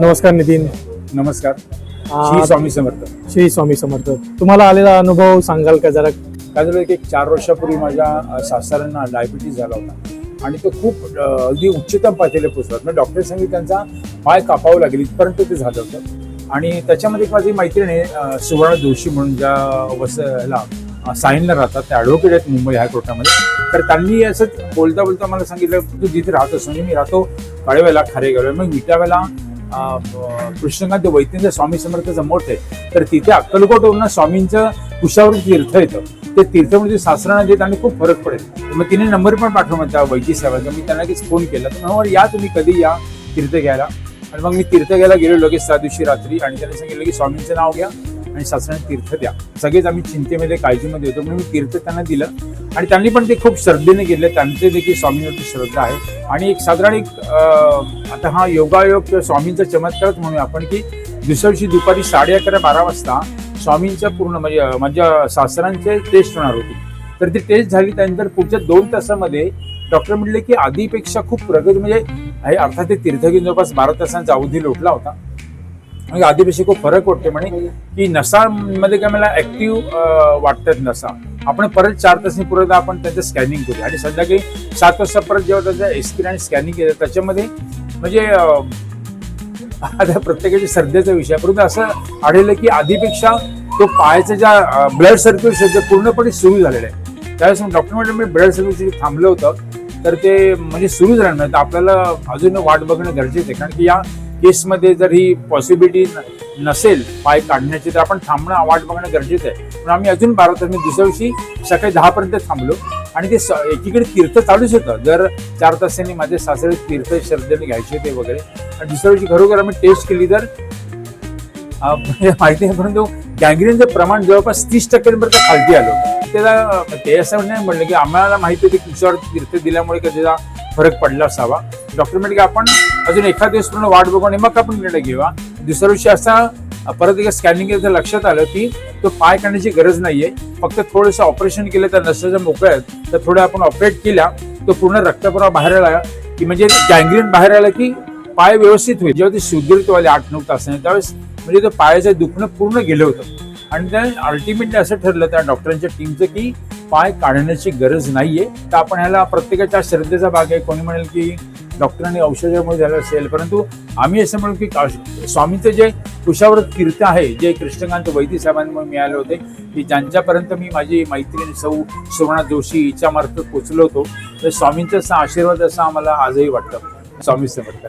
नमस्कार नितीन. नमस्कार. श्री स्वामी समर्थ. श्री स्वामी समर्थ. तुम्हाला आलेला अनुभव सांगाल का जरा? काय झालं की एक चार वर्षापूर्वी माझ्या सासऱ्यांना डायबिटीज झाला होता. आणि तो खूप अगदी उच्चतम पातळीला पोचला म्हणजे डॉक्टर सांगितले त्यांचा पाय कापावं लागेल इथपर्यंत ते झालं होतं. आणि त्याच्यामध्ये माझी मैत्रीण आहे सुवर्ण जोशी म्हणून ज्या वस ह्याला अ, साईनला राहतात ते ॲडव्होकेट आहेत मुंबई हायकोर्टामध्ये तर त्यांनी असंच बोलता बोलता मला सांगितलं तू जिथे राहत असतो म्हणजे मी राहतो काळेवाला खारेगावला. मग विटाव्याला अ, अ, कृष्णकांत स्वामी समर्थाचं मठ आहे. तर तिथे अक्कलकोटवरून स्वामींचं कुशावर तीर्थ येतं. ते तीर्थमध्ये सासरांना देत आणि खूप फरक पडेल. मग तिने नंबर पण पाठवला त्या वैद्य साहेबांचा. मी त्यांना लगेच फोन केला. तर म्हणून या तुम्ही कधी या तीर्थ घ्यायला? आणि मग मी तीर्थ घ्यायला गेलो लगेच त्या दिवशी रात्री. आणि त्यांनी सांगितलं की स्वामींचं नाव घ्या. आणि सासऱ्यांना तीर्थ द्या. सगळेच आम्ही चिंतेमध्ये काळजीमध्ये होतो. म्हणून मी तीर्थ त्यांना दिलं. आणि त्यांनी पण ते खूप श्रद्धेने घेतले. त्यांचे देखील स्वामींवरती श्रद्धा आहे. आणि एक साधारण एक आता हा योगायोग किंवा स्वामींचा चमत्कारच म्हणूया आपण की दुसऱ्या दिवशी दुपारी साडे अकरा बारा वाजता स्वामींच्या पूर्ण म्हणजे माझ्या सासऱ्यांचे टेस्ट होणार होती. तर ती टेस्ट झाली. त्यानंतर पुढच्या दोन तासामध्ये डॉक्टर म्हणले की आधीपेक्षा खूप प्रगती म्हणजे हे अर्थात ते तीर्थ घेऊन जवळपास बारा तासांचा अवधी लोटला होता. म्हणजे आधीपेक्षा खूप फरक वाटते म्हणे की नसामध्ये काय मला ऍक्टिव्ह वाटतात नसा. आपण परत चार तासनी पुरत आपण त्याचं स्कॅनिंग करूया आणि संध्याकाळी सात वाजता परत जेव्हा त्याचं एक्सरे आणि स्कॅनिंग केलं त्याच्यामध्ये म्हणजे आता प्रत्येकाची सध्याचा विषय. आहे. परंतु असं आढळलं की आधीपेक्षा तो पायाचं ज्या ब्लड सर्क्युलेशन जे पूर्णपणे सुरू झालेलं आहे. त्यावेळेस डॉक्टर म्हणजे मी ब्लड सर्क्युलेशन थांबलं होतं तर ते म्हणजे सुरू झालं नाही. तर आपल्याला अजून वाट बघणं गरजेचं आहे. कारण की या केसमध्ये जर ही पॉसिबिलिटी नसेल पाय काढण्याची तर आपण थांबणं वाट बघणं गरजेचं आहे. पण आम्ही अजून बारा तास म्हणजे दुसऱ्या दिवशी सकाळी दहापर्यंत थांबलो. आणि ते स- एकीकडे तीर्थ चालूच होतं. जर चार तासांनी माझे सासरे तीर्थ श्रद्धेने घ्यायचे होते वगैरे. आणि दुसऱ्या दिवशी खरोखर आम्ही टेस्ट केली तर माहिती आहे परंतु गँग्रीनचं प्रमाण जवळपास तीस टक्क्यांपर्यंत खालती आलं. त्याला ते असं नाही म्हणलं की आम्हाला माहिती होती की कुशावर तीर्थ दिल्यामुळे कधीचा फरक पडला असावा. डॉक्टर म्हणजे की आपण अजून एखाद दिवस पूर्ण वाट बघू आणि मग आपण निर्णय घेऊया. दुसऱ्या दिवशी असा परत एका स्कॅनिंग लक्षात आलं की तो पाय काढण्याची गरज नाहीये. फक्त थोडंसं ऑपरेशन केलं तर नसाच्या मोकळ्या आहेत तर थोडं आपण ऑपरेट केल्या तो पूर्ण रक्तप्रवाह बाहेर आला की म्हणजे गँग्रीन बाहेर आला की पाय व्यवस्थित होईल. जेव्हा ते सुदीर्घ वाले आठ नऊ तासाने त्यावेळेस म्हणजे तो पायाचं दुखणं पूर्ण गेलं होतं. आणि त्या अल्टिमेटली असं ठरलं त्या डॉक्टरांच्या टीमचं की पाय काढण्याची गरज नाहीये. तर आपण ह्याला प्रत्येकाच्या श्रद्धेचा भाग आहे. कोणी म्हणेल की डॉक्टरांनी औषधामुळे झालं असेल परंतु आम्ही असं म्हणू की स्वामीचं जे कुशावर कीर्त आहे जे कृष्णकांत वैद्य साहेबांमुळे मिळाले होते की ज्यांच्यापर्यंत मी माझी मैत्रीण सौ सुवर्णा जोशी हिच्यामार्फत पोचलो होतो तर स्वामींचा असा आशीर्वाद असा आम्हाला आजही वाटतं. स्वामी समर्थ.